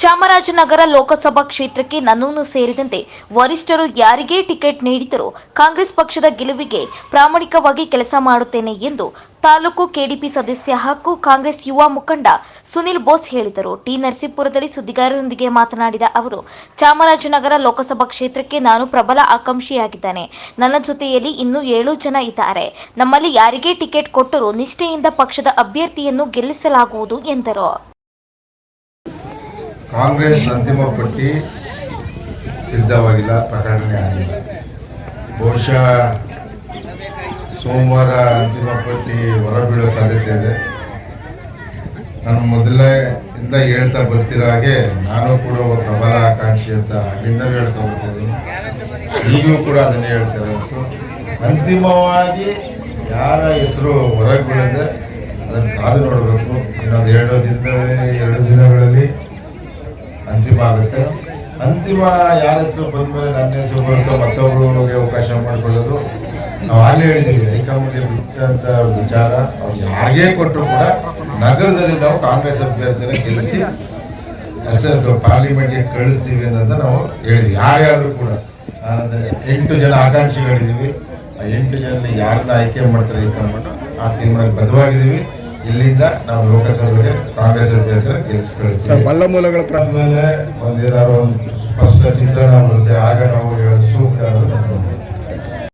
ಚಾಮರಾಜನಗರ ಲೋಕಸಭಾ ಕ್ಷೇತ್ರಕ್ಕೆ ನನ್ನನ್ನು ಸೇರಿದಂತೆ ವರಿಷ್ಠರು ಯಾರಿಗೆ ಟಿಕೆಟ್ ನೀಡಿದರೂ ಕಾಂಗ್ರೆಸ್ ಪಕ್ಷದ ಗೆಲುವಿಗೆ ಪ್ರಾಮಾಣಿಕವಾಗಿ ಕೆಲಸ ಮಾಡುತ್ತೇನೆ ಎಂದು ತಾಲೂಕು ಕೆಡಿಪಿ ಸದಸ್ಯ ಹಾಗೂ ಕಾಂಗ್ರೆಸ್ ಯುವ ಮುಖಂಡ ಸುನಿಲ್ ಬೋಸ್ ಹೇಳಿದರು. ಟಿ ನರಸೀಪುರದಲ್ಲಿ ಸುದ್ದಿಗಾರರೊಂದಿಗೆ ಮಾತನಾಡಿದ ಅವರು, ಚಾಮರಾಜನಗರ ಲೋಕಸಭಾ ಕ್ಷೇತ್ರಕ್ಕೆ ನಾನು ಪ್ರಬಲ ಆಕಾಂಕ್ಷಿಯಾಗಿದ್ದೇನೆ. ನನ್ನ ಜೊತೆಯಲ್ಲಿ ಇನ್ನೂ ಏಳು ಜನ ಇದ್ದಾರೆ. ನಮ್ಮಲ್ಲಿ ಯಾರಿಗೆ ಟಿಕೆಟ್ ಕೊಟ್ಟರೂ ನಿಷ್ಠೆಯಿಂದ ಪಕ್ಷದ ಅಭ್ಯರ್ಥಿಯನ್ನು ಗೆಲ್ಲಿಸಲಾಗುವುದು ಎಂದರು. ಕಾಂಗ್ರೆಸ್ ಅಂತಿಮ ಪಟ್ಟಿ ಸಿದ್ಧವಾಗಿಲ್ಲ, ಪ್ರಕಟಣೆ ಆಗಿಲ್ಲ. ಬಹುಶಃ ಸೋಮವಾರ ಅಂತಿಮ ಪಟ್ಟಿ ಹೊರಬೀಳೋ ಸಾಧ್ಯತೆ ಇದೆ. ನಾನು ಮೊದಲೇ ಇಂದ ಹೇಳ್ತಾ ಬರ್ತಿರೋ ಹಾಗೆ ನಾನು ಕೂಡ ಒಬ್ಬ ಪ್ರಬಲ ಆಕಾಂಕ್ಷಿ ಅಂತ ಅಲ್ಲಿಂದಲೂ ಹೇಳ್ತಾ ಬರ್ತಿದ್ದೀನಿ. ಈಗಲೂ ಕೂಡ ಅದನ್ನೇ ಹೇಳ್ತಾ ಇರೋದು. ಅಂತಿಮವಾಗಿ ಯಾರ ಹೆಸರು ಹೊರಗೆ ಬೀಳದೆ ಅದನ್ನು ಕಾದು ನೋಡಬೇಕು. ಇನ್ನೊಂದು ಎರಡು ದಿನದಲ್ಲಿ ಎರಡು ದಿನಗಳಲ್ಲಿ ಆಗುತ್ತೆ. ಅಂತಿಮ ಯಾರ ಹೆಸರು ಬಂದ್ಮೇಲೆ ನನ್ನ ಹೆಸರು ಬರ್ತಾ ಮತ್ತೊಬ್ಬರಿಗೆ ಅವಕಾಶ ಮಾಡಿಕೊಳ್ಳೋದು ನಾವು ಆಗಲೇ ಹೇಳಿದ್ದೀವಿ, ಹೈಕಮಾಂಡ್ಗೆ ಬಿಟ್ಟಂತ ವಿಚಾರ. ಅವ್ರು ಯಾರಿಗೆ ಕೊಟ್ಟರು ಕೂಡ ನಗರದಲ್ಲಿ ನಾವು ಕಾಂಗ್ರೆಸ್ ಅಭ್ಯರ್ಥಿನ ಗೆಲ್ಲಿಸಿ ಹೆಸರು ಪಾರ್ಲಿಮೆಂಟ್ಗೆ ಕಳಿಸ್ತೀವಿ ಅನ್ನೋದ ನಾವು ಹೇಳಿದ್ವಿ. ಯಾರ್ಯಾದ್ರೂ ಕೂಡ. ಎಂಟು ಜನ ಆಕಾಂಕ್ಷಿಗಳಿದ್ದೀವಿ. ಆ ಎಂಟು ಜನ ಯಾರನ್ನ ಆಯ್ಕೆ ಮಾಡ್ತಾರೆ ಹೈಕಮಾಂಡ್ ಆ ತೀರ್ಮಾನಕ್ಕೆ ಬದ್ಧವಾಗಿದ್ದೀವಿ. ಇಲ್ಲಿಂದ ನಾವು ಲೋಕಸಭೆಗೆ ಕಾಂಗ್ರೆಸ್ ಅಭ್ಯರ್ಥಿ ಕಳಿಸ್ತೀವಿ ಸರ್ ಬಲ್ಲ ಮೂಲಗಳ ಮೇಲೆ ಒಂದೇನಾದ್ರು ಒಂದು ಸ್ಪಷ್ಟ ಚಿತ್ರಣ ಬರುತ್ತೆ ಆಗ ನಾವು ಹೇಳೋದು ಸೂಕ್ತ ಅನ್ನೋದು